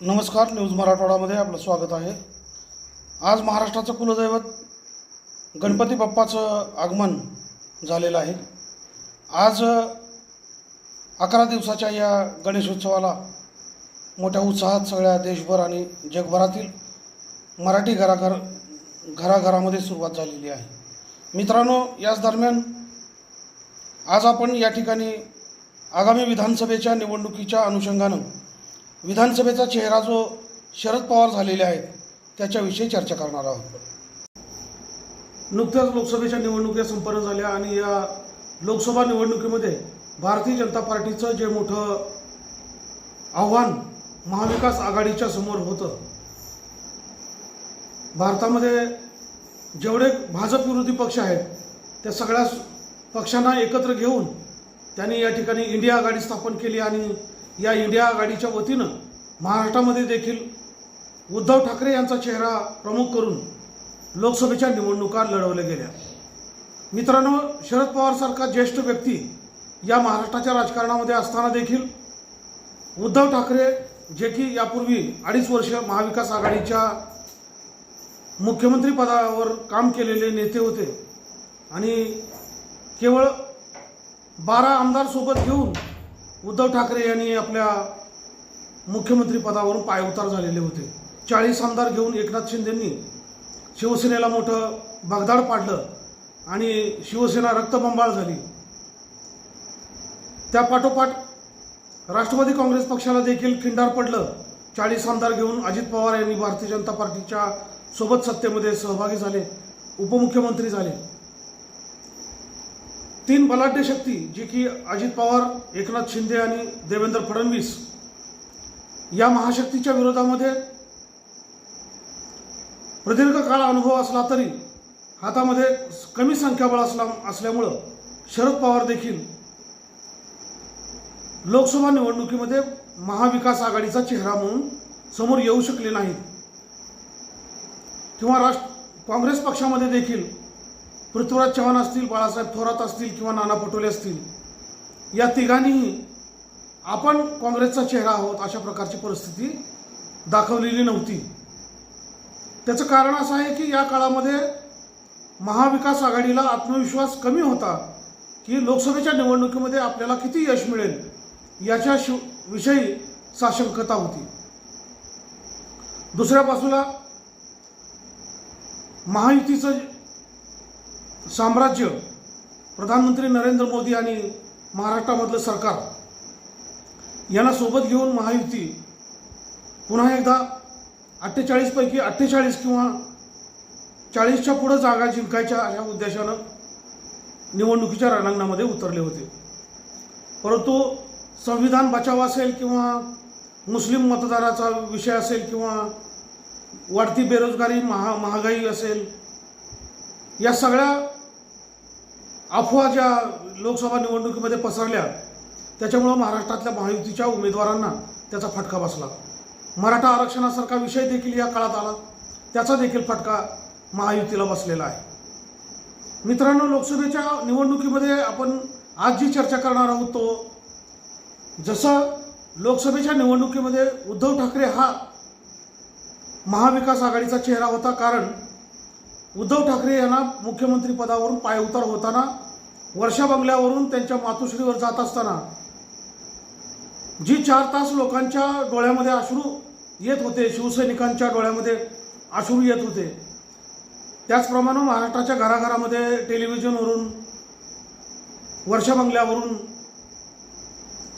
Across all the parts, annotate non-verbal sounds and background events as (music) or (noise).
नमस्कार न्यूज मराठवाडामध्ये आपलं स्वागत आहे. आज महाराष्ट्राचं कुलदैवत गणपती बाप्पाचं आगमन झालेलं आहे. आज अकरा दिवसाच्या या गणेशोत्सवाला मोठ्या उत्साहात सगळ्या देशभर आणि जगभरातील मराठी घराघर घराघरामध्ये सुरुवात झालेली आहे. मित्रांनो याच दरम्यान आज आपण या ठिकाणी आगामी विधानसभेच्या निवडणुकीच्या अनुषंगानं विधानसभेचा चेहरा जो शरद पवार झालेले आहेत त्याच्याविषयी चर्चा करणार आहोत. नुकत्याच लोकसभेच्या निवडणुका संपन्न झाल्या आणि या लोकसभा निवडणुकीमध्ये भारतीय जनता पार्टीचं जे मोठं आव्हान महाविकास आघाडीच्या समोर होतं भारतामध्ये जेवढे भाजप विरोधी पक्ष आहेत त्या सगळ्या पक्षांना एकत्र घेऊन त्यांनी या ठिकाणी इंडिया आघाडी स्थापन केली आणि या इंडिया आघाडीच्या वतीनं महाराष्ट्रामध्ये देखील उद्धव ठाकरे यांचा चेहरा प्रमुख करून लोकसभेच्या निवडणुका लढवल्या गेल्या. मित्रांनो शरद पवारसारखा ज्येष्ठ व्यक्ती या महाराष्ट्राच्या राजकारणामध्ये असताना देखील उद्धव ठाकरे जे की यापूर्वी अडीच वर्ष महाविकास आघाडीच्या मुख्यमंत्री पदावर काम केलेले नेते होते आणि केवळ बारा आमदारसोबत घेऊन उद्धव ठाकरे यांनी आपल्या मुख्यमंत्री पदावरून पायउतार झालेले होते. चाळीस आमदार घेऊन एकनाथ शिंदेंनी शिवसेनेला मोठं भगदाड पाडलं आणि शिवसेना रक्तबंबाळ झाली. त्यापाठोपाठ राष्ट्रवादी काँग्रेस पक्षाला देखील खिंडार पडलं. चाळीस आमदार घेऊन अजित पवार यांनी भारतीय जनता पार्टीच्या सोबत सत्तेमध्ये सहभागी झाले. उपमुख्यमंत्री झाले. तीन बलाढ्य शक्ती जी की अजित पवार एकनाथ शिंदे आणि देवेंद्र फडणवीस या महाशक्तीच्या विरोधामध्ये प्रदीर्घ काळ अनुभव असला तरी हातामध्ये कमी संख्याबळ असला असल्यामुळं शरद पवार देखील लोकसभा निवडणुकीमध्ये महाविकास आघाडीचा चेहरा म्हणून समोर येऊ शकले नाहीत. किंवा राष्ट्र काँग्रेस पक्षामध्ये देखील पृथ्वीराज चव्हाण असतील बाळासाहेब थोरात असतील किंवा नाना पटोले असतील या तिघांनीही आपण काँग्रेसचा चेहरा आहोत अशा प्रकारची परिस्थिती दाखवलेली नव्हती. त्याचं कारण असं आहे की या काळामध्ये महाविकास आघाडीला आत्मविश्वास कमी होता की लोकसभेच्या निवडणुकीमध्ये आपल्याला किती यश मिळेल याच्या शिव विषयी साशंकता होती. दुसऱ्या बाजूला महायुतीचं साम्राज्य प्रधानमंत्री नरेंद्र मोदी आणि महाराष्ट्रामधलं सरकार यांना सोबत घेऊन महायुती पुन्हा एकदा अठ्ठेचाळीसपैकी अठ्ठेचाळीस किंवा चाळीसच्या पुढं जागा जिंकायच्या अशा उद्देशानं निवडणुकीच्या रणांगणामध्ये उतरले होते. परंतु संविधान बचाव असेल किंवा मुस्लिम मतदाराचा विषय असेल किंवा वाढती बेरोजगारी महा महागाई असेल या सगळ्या अफवा ज्या लोकसभा निवडणुकीमध्ये पसरल्या. त्याच्यामुळं महाराष्ट्रातल्या महायुतीच्या उमेदवारांना त्याचा फटका बसला. मराठा आरक्षणासारखा विषय देखील या काळात आला. त्याचा देखील फटका महायुतीला बसलेला आहे. मित्रांनो लोकसभेच्या निवडणुकीमध्ये आपण आज जी चर्चा करणार आहोत तो जसं लोकसभेच्या निवडणुकीमध्ये उद्धव ठाकरे हा महाविकास आघाडीचा चेहरा होता कारण उद्धव ठाकरे यांना मुख्यमंत्री पदावरून पायउतार होताना वर्षा बंगल्यावरून त्यांच्या मातोश्रीवर जात असताना जी चार तास लोकांच्या डोळ्यामध्ये अश्रू येत होते शिवसैनिकांच्या डोळ्यामध्ये अश्रू येत होते त्याचप्रमाणे महाराष्ट्राच्या घराघरामध्ये टेलिव्हिजनवरून वर्षा बंगल्यावरून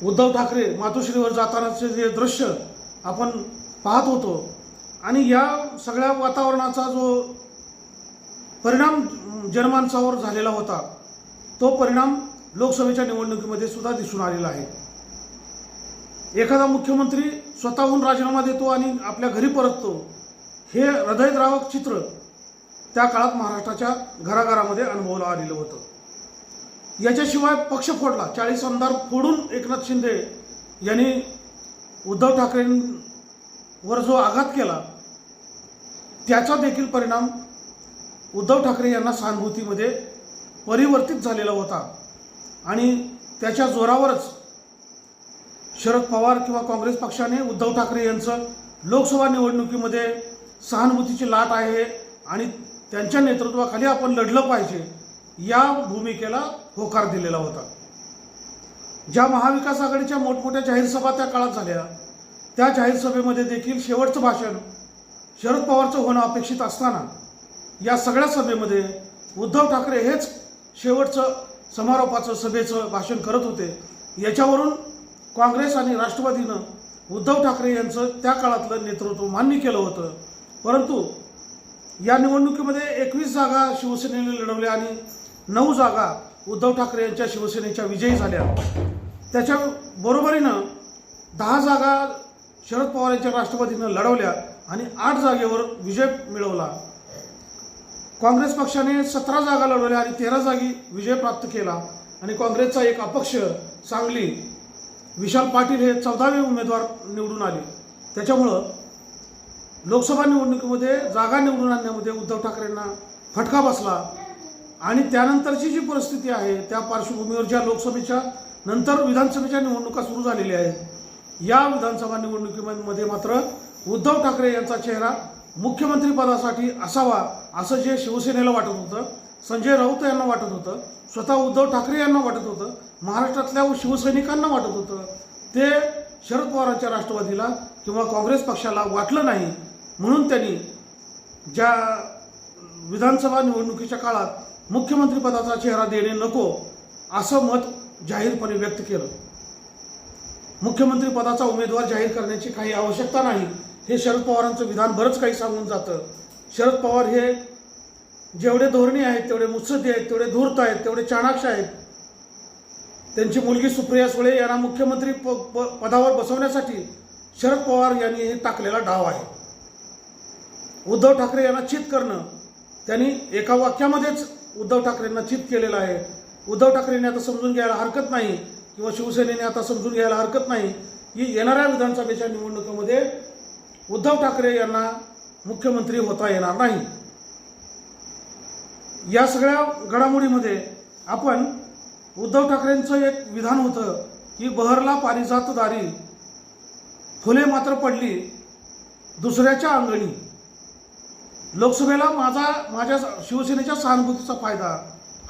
उद्धव ठाकरे मातोश्रीवर जातानाचे जे दृश्य आपण पाहत होतो आणि या सगळ्या वातावरणाचा जो परिणाम जनमानसावर झालेला होता. तो परिणाम लोकसभेच्या निवडणुकीमध्ये सुद्धा दिसून आलेला आहे. एखादा मुख्यमंत्री स्वतःहून राजीनामा देतो आणि आपल्या घरी परततो हे हृदयद्रावक चित्र त्या काळात महाराष्ट्राच्या घराघरामध्ये अनुभवला आलेलं होतं. याच्याशिवाय पक्ष फोडला. चाळीस आमदार फोडून एकनाथ शिंदे यांनी उद्धव ठाकरेंवर जो आघात केला त्याचा देखील परिणाम उद्धव ठाकरे यांना सहानुभूतीमध्ये परिवर्तित झालेला होता. आणि त्याच्या जोरावरच शरद पवार किंवा काँग्रेस पक्षाने उद्धव ठाकरे यांचं लोकसभा निवडणुकीमध्ये सहानुभूतीची लाट आहे आणि त्यांच्या नेतृत्वाखाली आपण लढलं पाहिजे या भूमिकेला होकार दिलेला होता. ज्या महाविकास आघाडीच्या मोठमोठ्या जाहीर सभा त्या काळात झाल्या त्या जाहीर सभेमध्ये देखील शेवटचं भाषण शरद पवारचं होणं अपेक्षित असताना या सगळ्या सभेमध्ये उद्धव ठाकरे हेच शेवटचं समारोपाचं सभेचं भाषण करत होते. याच्यावरून काँग्रेस आणि राष्ट्रवादीनं उद्धव ठाकरे यांचं त्या काळातलं नेतृत्व मान्य केलं होतं. परंतु या निवडणुकीमध्ये एकवीस जागा शिवसेनेने लढवल्या आणि नऊ जागा उद्धव ठाकरे यांच्या शिवसेनेच्या विजयी झाल्या. त्याच्या बरोबरीनं दहा जागा शरद पवार यांच्या राष्ट्रवादीनं लढवल्या आणि आठ जागेवर विजय मिळवला. काँग्रेस पक्षाने सतरा जागा लढवल्या आणि तेरा जागी विजय प्राप्त केला. आणि काँग्रेसचा एक अपक्ष सांगली विशाल पाटील हे चौदावे उमेदवार निवडून आले. त्याच्यामुळं लोकसभा निवडणुकीमध्ये जागा निवडून आणण्यामध्ये उद्धव ठाकरेंना फटका बसला. आणि त्यानंतरची जी परिस्थिती आहे त्या पार्श्वभूमीवर ज्या लोकसभेच्या नंतर विधानसभेच्या निवडणुका सुरू झालेल्या आहेत या विधानसभा निवडणुकीमध्ये मात्र उद्धव ठाकरे यांचा चेहरा मुख्यमंत्रीपदासाठी असावा असं जे शिवसेनेला वाटत होतं संजय राऊत यांना वाटत होतं स्वतः उद्धव ठाकरे यांना वाटत होतं महाराष्ट्रातल्या शिवसैनिकांना वाटत होतं ते शरद पवारांच्या राष्ट्रवादीला किंवा काँग्रेस पक्षाला वाटलं नाही. म्हणून त्यांनी ज्या विधानसभा निवडणुकीच्या काळात मुख्यमंत्रीपदाचा चेहरा देणे नको असं मत जाहीरपणे व्यक्त केलं. मुख्यमंत्रीपदाचा उमेदवार जाहीर करण्याची काही आवश्यकता नाही. हे शरद पवारांचं विधान बरंच काही सांगून जातं. शरद पवार हे जेवढे धोरणी आहेत तेवढे मुत्सदी आहेत तेवढे धूर्त आहेत तेवढे चाणाक्ष आहेत. त्यांची मुलगी सुप्रिया सुळे यांना मुख्यमंत्री प- प- पदावर बसवण्यासाठी शरद पवार यांनी हे टाकलेला डाव आहे. उद्धव ठाकरे यांना चित करणं त्यांनी एका वाक्यामध्येच उद्धव ठाकरेंना चित केलेलं आहे. उद्धव ठाकरेंनी आता समजून घ्यायला हरकत नाही किंवा शिवसेनेने आता समजून घ्यायला हरकत नाही की येणाऱ्या विधानसभेच्या निवडणुकीमध्ये उद्धव ठाकरे यांना मुख्यमंत्री होता येणार नाही. या सगळ्या घडामोडीमध्ये आपण उद्धव ठाकरेंचं एक विधान होतं की बहरला पारिजात दारी फुले मात्र पडली दुसऱ्याच्या अंगणी. लोकसभेला माझा माझ्या शिवसेनेच्या सहानुभूतीचा फायदा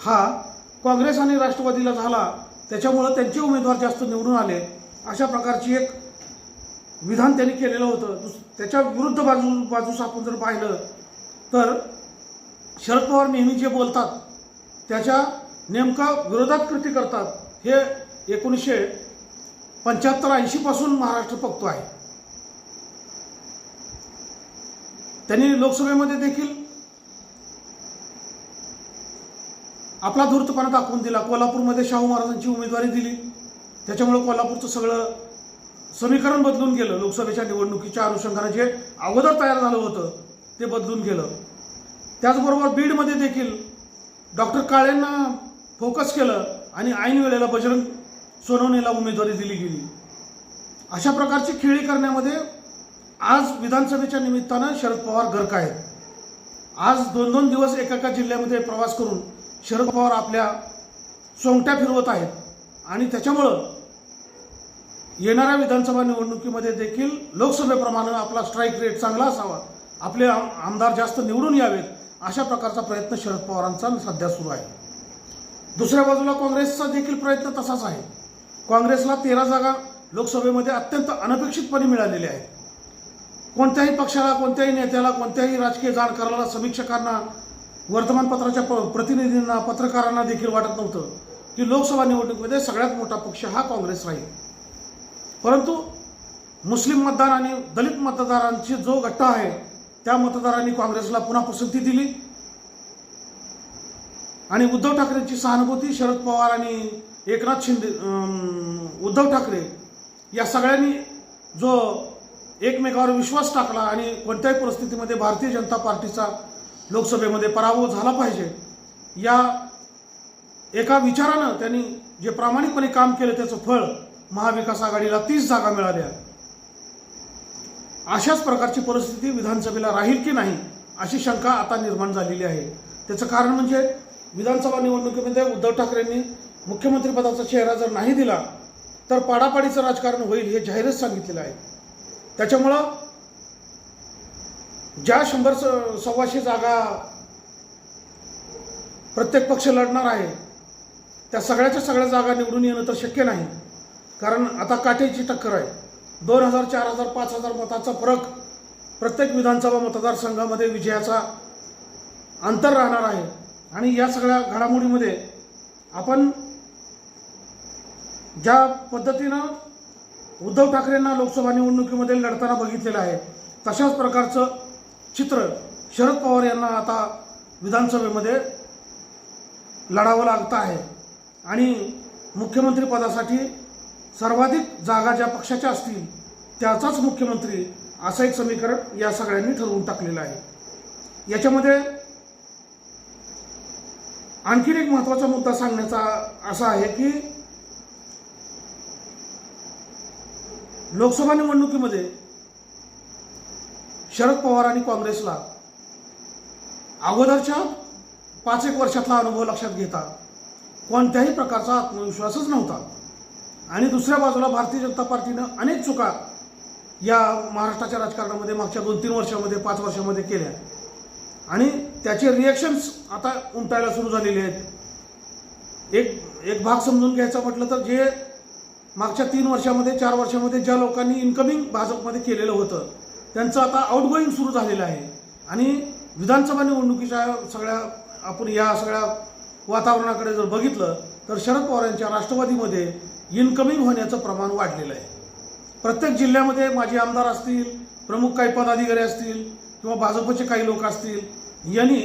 हा काँग्रेस आणि राष्ट्रवादीला झाला. त्याच्यामुळं त्यांचे उमेदवार जास्त निवडून आले. अशा प्रकारची एक विधान त्यांनी केलेलं होतं. दुस- त्याच्या विरुद्ध बाजू बाजूस आपण जर पाहिलं तर शरद पवार नेहमी जे बोलतात त्याच्या नेमका विरोधात कृती करतात हे एकोणीसशे पंच्याहत्तर ऐंशीपासून महाराष्ट्र बघतो आहे. त्यांनी लोकसभेमध्ये देखील आपला धूर्तपणा दाखवून दिला. कोल्हापूरमध्ये शाहू महाराजांची उमेदवारी दिली. त्याच्यामुळे कोल्हापूरचं सगळं समीकरण बदलून गेलं. लोकसभेच्या निवडणुकीच्या अनुषंगाने जे अगोदर तयार झालं होतं ते बदलून गेलं. त्याचबरोबर बीडमध्ये देखील डॉक्टर काळेंना फोकस केलं आणि ऐन वेळेला बजरंग सोनवणेला उमेदवारी दिली गेली. अशा प्रकारची खेळी करण्यामध्ये आज विधानसभेच्या निमित्तानं शरद पवार गर्क आहेत. आज दोन दोन दिवस एका एका जिल्ह्यामध्ये प्रवास करून शरद पवार आपल्या सोंगट्या फिरवत आहेत. आणि त्याच्यामुळं येणाऱ्या विधानसभा निवडणुकीमध्ये देखील लोकसभेप्रमाणे आपला स्ट्राईक रेट चांगला असावा. आपले आम- आमदार जास्त निवडून यावेत अशा प्रकारचा प्रयत्न शरद पवारांचा सध्या सुरू आहे. दुसऱ्या बाजूला काँग्रेसचा देखील प्रयत्न तसाच आहे. काँग्रेसला तेरा जागा लोकसभेमध्ये अत्यंत अनपेक्षितपणे मिळालेल्या आहेत. कोणत्याही पक्षाला कोणत्याही नेत्याला कोणत्याही राजकीय जाणकाराला समीक्षकांना वर्तमानपत्राच्या प- प्रतिनिधींना पत्रकारांना देखील वाटत नव्हतं की लोकसभा निवडणुकीमध्ये सगळ्यात मोठा पक्ष हा काँग्रेस राहील परंतु मुस्लिम मतदार आणि दलित मतदारांची जो गट्टा आहे त्या मतदारांनी काँग्रेसला पुन्हा पसंती दिली. आणि उद्धव ठाकरेंची सहानुभूती शरद पवार आणि एकनाथ शिंदे उद्धव ठाकरे या सगळ्यांनी जो एकमेकावर विश्वास टाकला आणि कोणत्याही परिस्थितीमध्ये भारतीय जनता पार्टीचा लोकसभेमध्ये पराभव झाला पाहिजे या एका विचारानं त्यांनी जे प्रामाणिकपणे काम केलं त्याचं फळ महाविकास आघाडीला तीस जागा मिळाल्या. अशाच प्रकारची परिस्थिती विधानसभेला राहील की नाही अशी शंका आता निर्माण झालेली आहे. त्याचं कारण म्हणजे विधानसभा निवडणुकीमध्ये उद्धव ठाकरेंनी मुख्यमंत्रीपदाचा चेहरा जर नाही दिला तर पाडापाडीचं राजकारण होईल हे जाहीरच सांगितलेलं आहे. त्याच्यामुळं ज्या शंभर सव्वाशे जागा प्रत्येक पक्ष लढणार आहे त्या सगळ्याच्या सगळ्या जागा निवडून येणं तर शक्य नाही. कारण आता काटेची टक्कर आहे. दोन हजार चार हजार पाच हजार मताचा फरक प्रत्येक विधानसभा मतदारसंघामध्ये विजयाचा अंतर राहणार आहे. आणि या सगळ्या घडामोडीमध्ये आपण ज्या पद्धतीनं उद्धव ठाकरेंना लोकसभा निवडणुकीमध्ये लढताना बघितलेलं आहे तशाच प्रकारचं चित्र शरद पवार यांना आता विधानसभेमध्ये लढावं लागतं आहे. आणि मुख्यमंत्री पदासाठी सर्वाधिक जागा ज्या पक्षाच्या असतील त्याचाच मुख्यमंत्री असं एक समीकरण या सगळ्यांनी ठरवून टाकलेलं आहे. याच्यामध्ये आणखीन एक महत्त्वाचा मुद्दा सांगण्याचा असा आहे की लोकसभा निवडणुकीमध्ये शरद पवार आणि काँग्रेसला अगोदरच्या पाच एक वर्षातला अनुभव लक्षात घेता कोणत्याही प्रकारचा आत्मविश्वासच नव्हता. आणि दुसऱ्या बाजूला भारतीय जनता पार्टीनं अनेक चुका या महाराष्ट्राच्या राजकारणामध्ये मागच्या दोन तीन वर्षामध्ये पाच वर्षामध्ये केल्या. आणि त्याचे रिॲक्शन्स आता उमटायला सुरू झालेले आहेत. एक एक भाग समजून घ्यायचा म्हटलं तर जे मागच्या तीन वर्षामध्ये चार वर्षामध्ये ज्या लोकांनी इन्कमिंग भाजपमध्ये केलेलं होतं त्यांचं आता आउटगोईंग सुरू झालेलं आहे. आणि विधानसभा निवडणुकीच्या सगळ्या आपण या सगळ्या वातावरणाकडे जर बघितलं तर शरद पवार यांच्या राष्ट्रवादीमध्ये इनकमिंग होण्याचं प्रमाण वाढलेलं आहे. प्रत्येक जिल्ह्यामध्ये माजी आमदार असतील प्रमुख काही पदाधिकारी असतील किंवा भाजपचे काही लोक असतील यांनी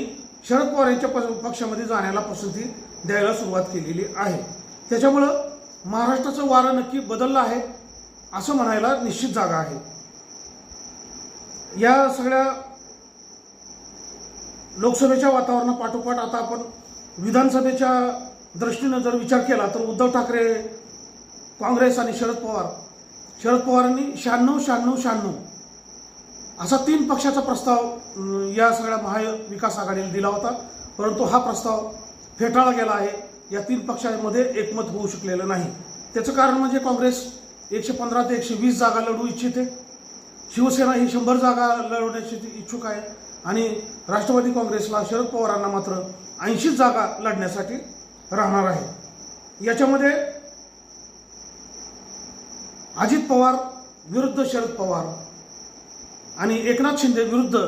शरद पवार यांच्या पक्षामध्ये जाण्याला पसंती द्यायला सुरुवात केलेली आहे. त्याच्यामुळं महाराष्ट्राचं वारं नक्की बदललं आहे असं म्हणायला निश्चित जागा आहे. या सगळ्या लोकसभेच्या वातावरणापाठोपाठ आता आपण विधानसभेच्या दृष्टीनं जर विचार केला तर उद्धव ठाकरे काँग्रेस आणि शरद पवार. शरद पवारांनी शहाण्णव शहाण्णव शहाण्णव असा तीन पक्षाचा प्रस्ताव या सगळ्या महाविकास आघाडीला दिला होता. परंतु हा प्रस्ताव फेटाळला गेला आहे. या तीन पक्षांमध्ये एकमत होऊ शकलेलं नाही. त्याचं कारण म्हणजे काँग्रेस एकशे पंधरा ते एकशे वीस जागा लढवू इच्छिते. शिवसेना ही शंभर जागा लढवण्याची इच्छुक आहे. आणि राष्ट्रवादी काँग्रेसला शरद पवारांना मात्र ऐंशी जागा लढण्यासाठी राहणार आहे. याच्यामध्ये अजित पवार विरुद्ध शरद पवार आणि एकनाथ शिंदे विरुद्ध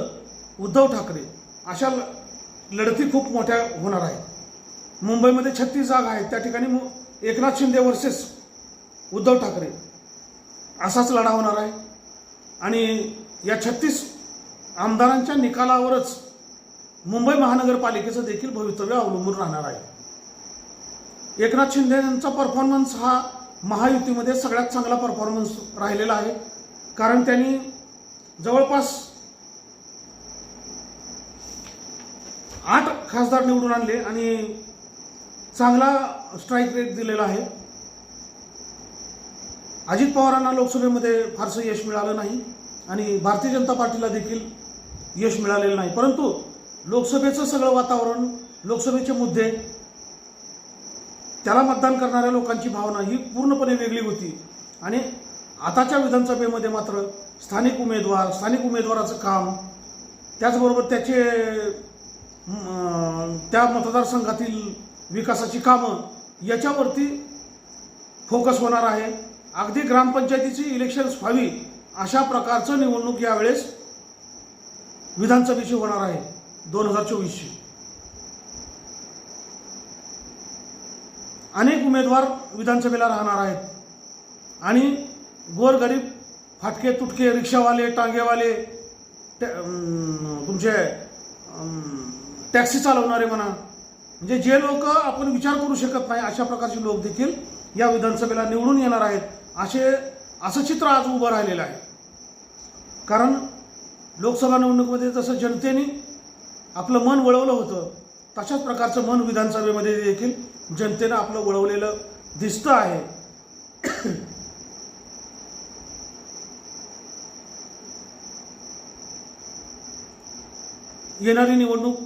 उद्धव ठाकरे अशा ल- लढती खूप मोठ्या होणार आहेत. मुंबईमध्ये छत्तीस जागा आहेत. त्या ठिकाणी मु- एकनाथ शिंदे वर्सेस उद्धव ठाकरे असाच लढा होणार आहे. आणि या छत्तीस आमदारांच्या निकालावरच मुंबई महानगरपालिकेचं देखील भवितव्य अवलंबून राहणार आहे. एकनाथ शिंदे यांचा परफॉर्मन्स हा महायुतीमध्ये सगळ्यात चांगला परफॉर्मन्स राहिलेला आहे. कारण त्यांनी जवळपास आठ खासदार निवडून आणले आणि चांगला स्ट्राईक रेट दिलेला आहे. अजित पवारांना लोकसभेमध्ये फारसं यश मिळालं नाही आणि भारतीय जनता पार्टीला देखील यश मिळालेलं नाही. परंतु लोकसभेचं सगळं वातावरण लोकसभेचे मुद्दे त्याला मतदान करणाऱ्या लोकांची भावना ही पूर्णपणे वेगळी होती. आणि आताच्या विधानसभेमध्ये मात्र स्थानिक उमेदवार स्थानिक उमेदवाराचं काम त्याचबरोबर त्याचे त्या मतदारसंघातील विकासाची कामं याच्यावरती फोकस होणार आहे. अगदी ग्रामपंचायतीची इलेक्शन्स व्हावी अशा प्रकारचं निवडणूक यावेळेस विधानसभेची होणार आहे दोन हजार चोवीसची. अनेक उमेदवार विधानसभेला राहणार आहेत. आणि गोरगरीब फाटके तुटके रिक्षावाले टांगेवाले टॅ- तुमचे टॅक्सी चालवणारे म्हणा म्हणजे जे लोक आपण विचार करू शकत नाही अशा प्रकारचे लोक देखील या विधानसभेला निवडून येणार आहेत. असे असं चित्र आज उभं राहिलेलं आहे. कारण लोकसभा निवडणुकीमध्ये जसं जनतेने आपलं मन वळवलं होतं तशाच प्रकारचं मन विधानसभेमध्ये देखील जनतेनं आपलं वळवलेलं दिसतं आहे. येणारी निवडणूक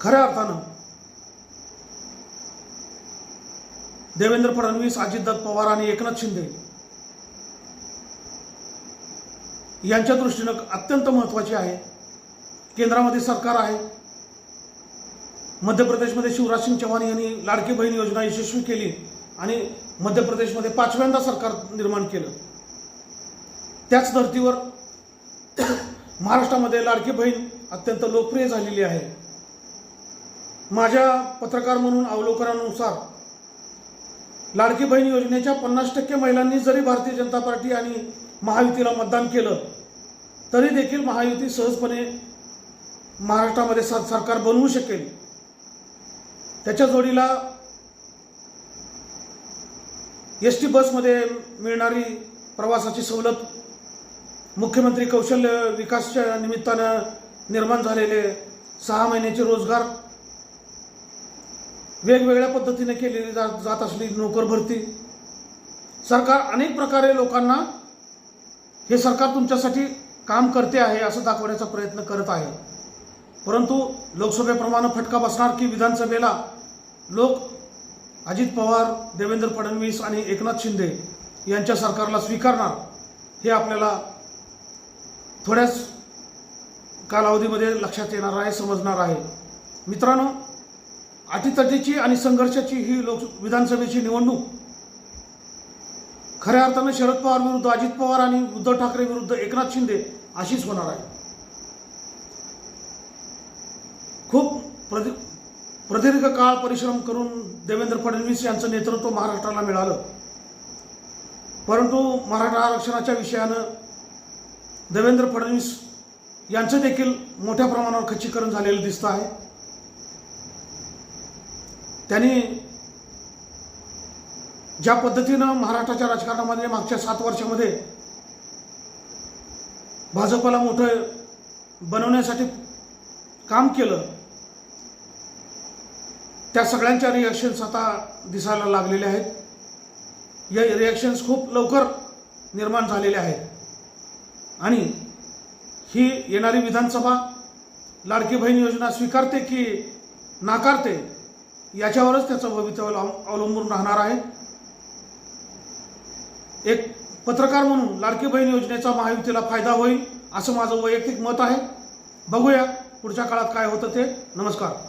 खऱ्या अर्थानं देवेंद्र फडणवीस अजितदादा पवार आणि एकनाथ शिंदे यांच्या दृष्टीनं अत्यंत महत्त्वाची आहे. केंद्रामध्ये सरकार आहे. मध्य प्रदेशमध्ये शिवराज सिंग चौहान यांनी लाडकी बहीण योजना यशस्वी केली आणि मध्य प्रदेशमध्ये पाचव्यांदा सरकार निर्माण केलं. त्याच धर्तीवर (coughs) महाराष्ट्रामध्ये लाडकी बहीण अत्यंत लोकप्रिय झालेली आहे. माझ्या पत्रकार म्हणून अवलोकनानुसार लाडकी बहीण योजनेच्या पन्नास टक्के महिलांनी जरी भारतीय जनता पार्टी आणि महायुतीला मतदान केलं तरी देखील महायुती सहजपणे महाराष्ट्रामध्ये सरकार बनवू शकेल. त्याच्या जोडीला एस टी बसमध्ये मिळणारी प्रवासाची सवलत मुख्यमंत्री कौशल्य विकासच्या निमित्तानं निर्माण झालेले सहा महिन्याचे रोजगार वेगवेगळ्या पद्धतीने केलेली जा- जात असली नोकर भरती. सरकार अनेक प्रकारे लोकांना हे सरकार तुमच्यासाठी काम करते आहे असं दाखवण्याचा प्रयत्न करत आहे. परंतु लोकसभेप्रमाणे फटका बसणार की विधानसभेला लोक अजित पवार देवेंद्र फडणवीस आणि एकनाथ शिंदे यांच्या सरकारला स्वीकारणार हे आपल्याला थोड्याच कालावधीमध्ये लक्षात येणार आहे समजणार आहे. मित्रांनो अटीतटीची आणि संघर्षाची ही लोक विधानसभेची निवडणूक खऱ्या अर्थानं शरद पवार विरुद्ध अजित पवार आणि उद्धव ठाकरे विरुद्ध एकनाथ शिंदे अशीच होणार आहे. खूप प्रदि प्रदीर्घ काळ परिश्रम करून देवेंद्र फडणवीस यांचं नेतृत्व महाराष्ट्राला मिळालं. परंतु मराठा आरक्षणाच्या विषयानं देवेंद्र फडणवीस यांचं देखील मोठ्या प्रमाणावर खच्चीकरण झालेलं दिसतं आहे. त्यांनी ज्या पद्धतीनं महाराष्ट्राच्या राजकारणामध्ये मागच्या सात वर्षामध्ये भाजपला मोठं बनवण्यासाठी काम केलं त्या सगळ्यांच्या रिॲक्शन्स आता दिसायला लागलेल्या आहेत. या रिॲक्शन्स खूप लवकर निर्माण झालेल्या आहेत. आणि ही येणारी विधानसभा लाडकी बहीण योजना स्वीकारते की नाकारते याच्यावरच त्याचं भवितव्य अवलंबून राहणार आहे. एक पत्रकार म्हणून लाडकी बहीण योजनेचा महायुतीला फायदा होईल असं माझं वैयक्तिक मत आहे. बघूया पुढच्या काळात काय होतं ते. नमस्कार.